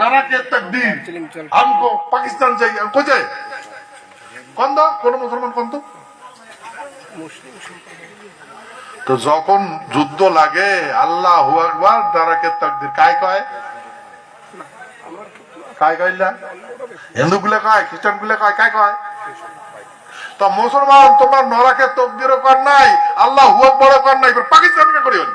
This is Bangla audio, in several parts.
নারাকে তাকদীর। আমকো পাকিস্তান চাই কো যাই? কন্দ? কোন মুসলমান কন্দ? তো তো যখন যুদ্ধ লাগে আল্লাহ আকবার নারাকে তাকদীর। কায় কয়? কায় কইলা হিন্দু গুলা কয় খ্রিস্টানগুলা কয় কায় কয়? তো মুসলমান তোমার নরাকে তকদিরও কর নাই আল্লাহ হুয়াক বড় কর নাই পাকিস্তানকে করিও না।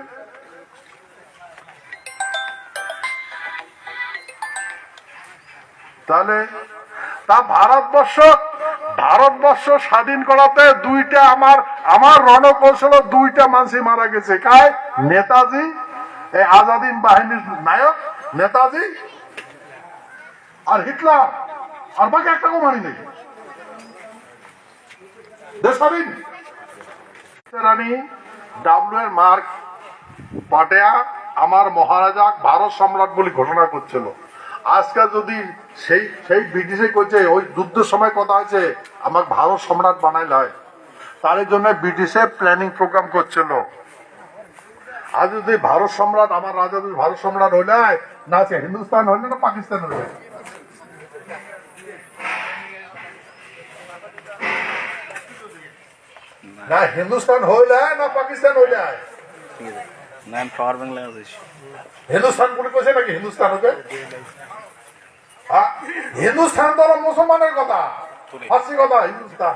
তাহলে তা ভারতবর্ষ ভারতবর্ষ স্বাধীন করাতে দুইটা আমার আমার রণকৌশল দুইটা মানুষ মারা গেছে। কায় নেতাজি, এই আজাদিন বাহিনীর নায়ক, নেতাজি আর হিটলার। আর বাকি একটা মানি নেই মার্ক পাটেয়া আমার মহারাজা, ভারত সম্রাট বলে ঘোষণা করছিল। আজকে যদি সেই সেই ব্রিটিশে করছে ওই যুদ্ধের সময় কথা আছে আমার ভারত সম্রাট বানাইল হয় তার জন্য ব্রিটিশে প্ল্যানিং প্রোগ্রাম করছিল। আজ যদি ভারত সম্রাট, আমার রাজা যদি ভারত সম্রাট হইলে না সে হিন্দুস্তান হইলে না পাকিস্তান হইলে। না হিন্দুস্তান হইলে না পাকিস্তান হইলে। নাম পাওয়ার বাংলাদেশ হিন্দুস্তান বলে কইছে নাকি হিন্দুস্তান হবে হ্যাঁ? হিন্দুস্তান তো মুসলমানের কথা। ফার্সি কথা হিন্দুস্তান।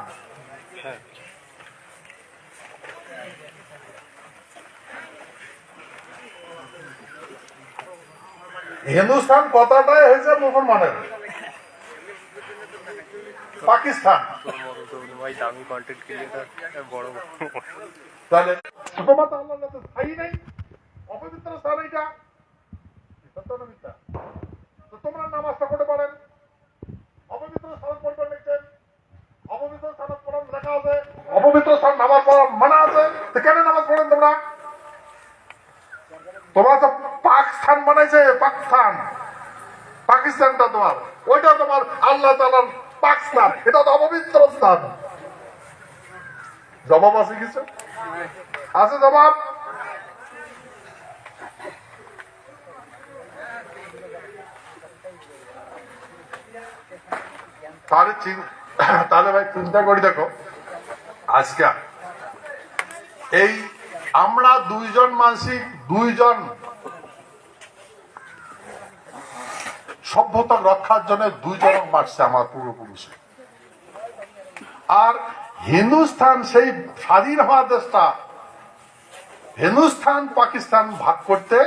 হিন্দুস্তান কথাটাই হয়েছে মুসলমানের। পাকিস্তান। ভাই দামি কন্টেন্ট ক্রিয়েটার বড় তাহলে শুধুমাত্র আল্লাহর স্থায়ী নেই। অপবিত্র স্থান এইটা। সত্য মিথ্যা? তো তোমরা নামাজটা করতে পারেন অপবিত্র স্থান পড়বেন লিখছেন অপবিত্র স্থান পড়ান লেখা আছে। অপবিত্র স্থান নামাজ পড়া মানা আছে। তো কেন নামাজ পড়েন তোমরা? তোমরা তো পাক স্থান বানাইছে পাকিস্তান পাকিস্তানটা তোমার। ওইটা তোমার আল্লাহ তালার পাক স্থান। এটা তো অপবিত্র স্থান। জবাব আছে কিছু? আছে জবাব? তাহলে তাহলে ভাই চিন্তা করি দেখো, আজকে এই আমরা দুইজন মানসিক, দুইজন সভ্যতা রক্ষার জন্য দুইজন মারছে আমার পূর্বপুরুষ। আর হিন্দুস্তান সেই স্বাধীন হওয়া দেশটা হিন্দুস্তান পাকিস্তান ভাগ করতে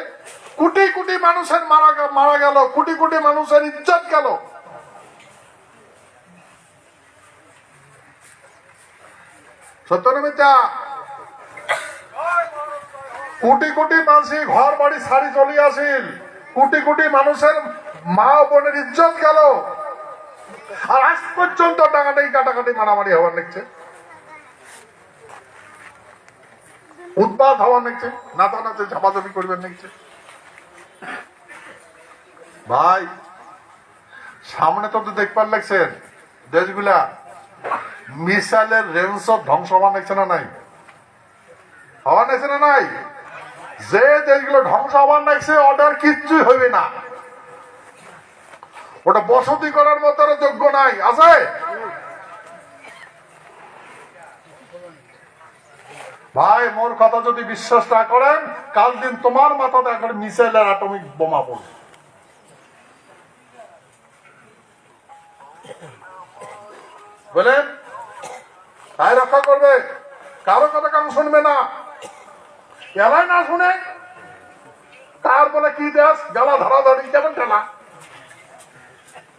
কোটি কোটি মানুষের মারা মারা গেল, কোটি কোটি মানুষের ইজ্জত গেল। সত্য না মিথ্যা? কোটি কোটি মানুষই ঘর, বাড়ি ছাড়ি চলে আসিল। কোটি কোটি মানুষের মা বোনের ইজ্জত গেল। আর আজ পর্যন্ত টাকাটাই কাটাকাটি, মারামারি হওয়ার দেখছে উৎপাদ হওয়ার দেখছে নাচা নাচে ঝাপাঝাপি করবেন দেখছে ভাই, সামনে তো তো দেখবার লাগছেন দেশগুলা মিসাইলের রেঞ্জ ধ্বংস হওয়ার দেখছে না নাই? হওয়ার দেখছে না নাই? যে দেশগুলো ধ্বংস হওয়ার দেখছে ওটার কিচ্ছুই হইবে না। ওটা বসতি করার মতো যোগ্য নাই। আছে? ভাই, মোর কথা যদি বিশ্বাস না করেন, কাল দিন তোমার মাথাতে এখন মিসাইল আর অ্যাটমিক বোমা পড়বে। বলেন? তাই রক্ষা করবে। কারও কথা কারও শুনবে না। এরাই না শুনে তার বলে কি দেশ? গালা ধরা ধরি, কেমন ঠেলা?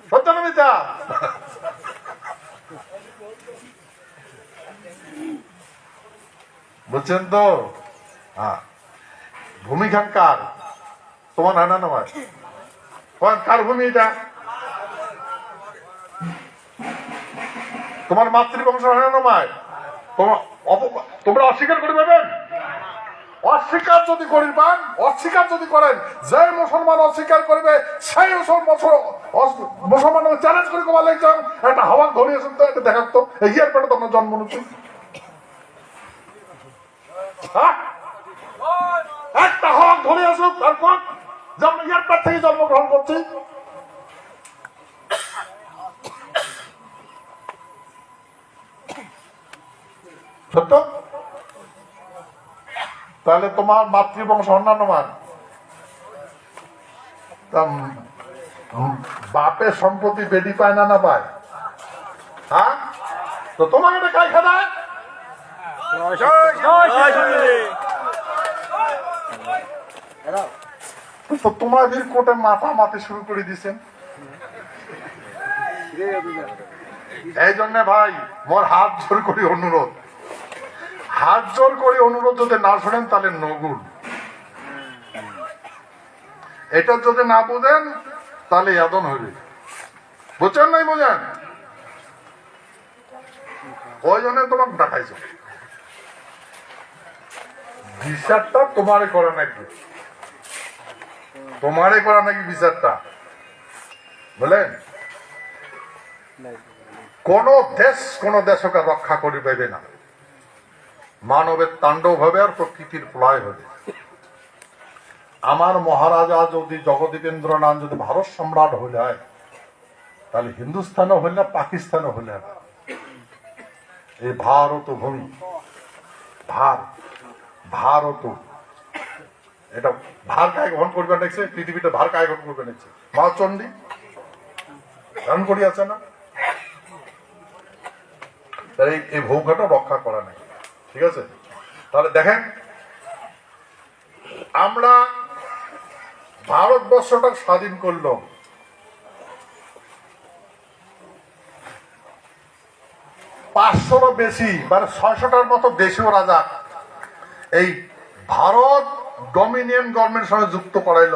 সত্য না? বুঝছেন তো? হ্যাঁ। ভূমিখান কার? তোমার হয় না নয় কার ভূমি এটা? তোমার মাতৃবংশ হয় না নয় তোমার অস্বীকার করে পাবেন? অস্বীকার যদি করিবেন অস্বীকার যদি করেন, যে মুসলমান অস্বীকার করবে, সেই মুসলমান চ্যালেঞ্জ করে কবার লাগছেন একটা হাওয়া ধরিয়েছেন তো এটা দেখাত। তো এই এয়ারপোর্টে তোমার জন্ম নিচ্ছি হ্যাঁ? একটা হাওয়া ধরে আসুক তারপর যেমন এয়ারপোর্ট থেকে জন্মগ্রহণ করছি সত্য? তাহলে তোমার মাতৃবংশ অন্যান্য মান। বাপের সম্পত্তি বেডি পায় না না পায়? হ্যাঁ? তো তোমাকে এটা কাই তো তোমাদের কোটে মাথা মাতে শুরু করে দিছেন। এই জন্য ভাই, মোর হাত জোর করি অনুরোধ। হাত জোর করে অনুরোধ যদি না শোনেন, তাহলে নগুল এটা যদি না বুঝেন, তাহলে ইয়াদন হবে বুঝছেন নাই বুঝেন? ওই জন্য তোমাকে দেখাইছো? বিচারটা তোমারে করা নাকি? তোমারে করা নাকি বিচারটা? বুঝলেন কোন দেশ, কোন দেশকে রক্ষা করি পাইবে না। মানবের তাণ্ডব হবে আর প্রকৃতির প্রলয় হবে। আমার মহারাজা যদি জগদীপেন্দ্র নাম যদি ভারত সম্রাট হইলে যায় তাহলে হিন্দুস্তানও হইলে না, পাকিস্তানও হইলে হবে এই ভারত ভূমি, ভার, ভারত, এটা ভার কায় গ্রহণ করবে দেখছে? পৃথিবীটা ভার কায় গ্রহণ করবে দেখছে? মা চণ্ডী ধারণ করি আছে না এই ভৌঘাটা রক্ষা করা নেই। ঠিক আছে? তাহলে দেখেন, আমরা ভারতবর্ষটা স্বাধীন করল পাঁচশোরও বেশি মানে ছয়শটার মতো দেশীয় রাজা এই ভারত ডমিনিয়ন গভর্নমেন্টের সঙ্গে যুক্ত করাইল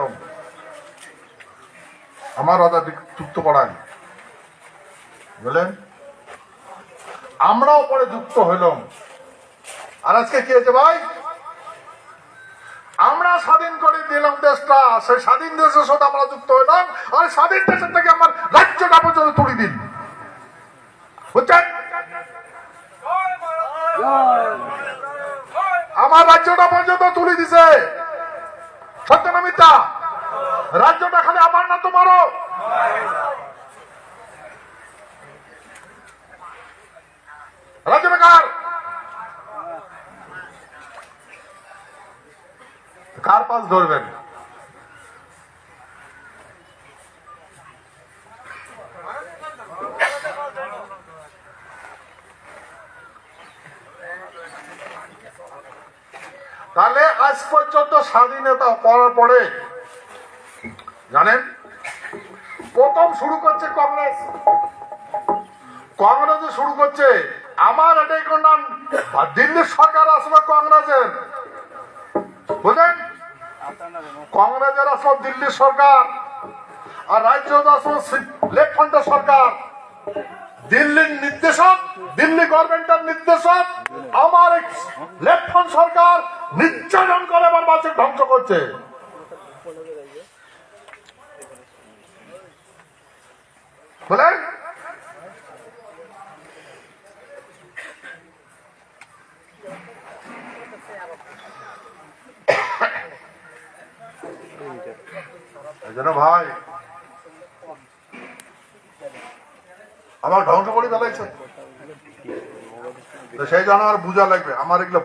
আমার রাজা যুক্ত করাই বুঝলেন? আমরাও পরে যুক্ত হইলাম। আর আজকে কি হয়েছে ভাই? আমরা স্বাধীন করে দিলাম দেশটা, সেই স্বাধীন দেশের সাথে আমরা যুক্ত হইলাম, আর স্বাধীন দেশের থেকে আমার রাজ্যটা পর্যন্ত তুলে দিন। বুঝছেন? আমার রাজ্যটা পর্যন্ত তুলে দিছে। সত্য না মিথ্যা? রাজ্যটা খালি আমার না তোমারও? রাজ্যটা কার? কার পাশ ধরবেন? তাহলে আজ পর্যন্ত স্বাধীনতা করার পরে, জানেন, প্রথম শুরু করছে কংগ্রেস। কংগ্রেস শুরু করছে, আমার এটাই নাম দিল্লির সরকার আসবে কংগ্রেসের। বুঝলেন? কংগ্রেসের আসবে দিল্লির সরকার, আর রাজ্য আসবে লেফট সরকার। দিল্লির নির্দেশক, দিল্লি গভর্নমেন্টের নির্দেশক, আমার লেফট ফ্রন্ট সরকার নির্যাতন করে আমার বাচ্চা ধ্বংস করছে। বলেন? এই ভাই। আমার ধ্বংস করে ফেলাইছে। সেই জন্য আর বুঝা লাগবে আমার এগুলো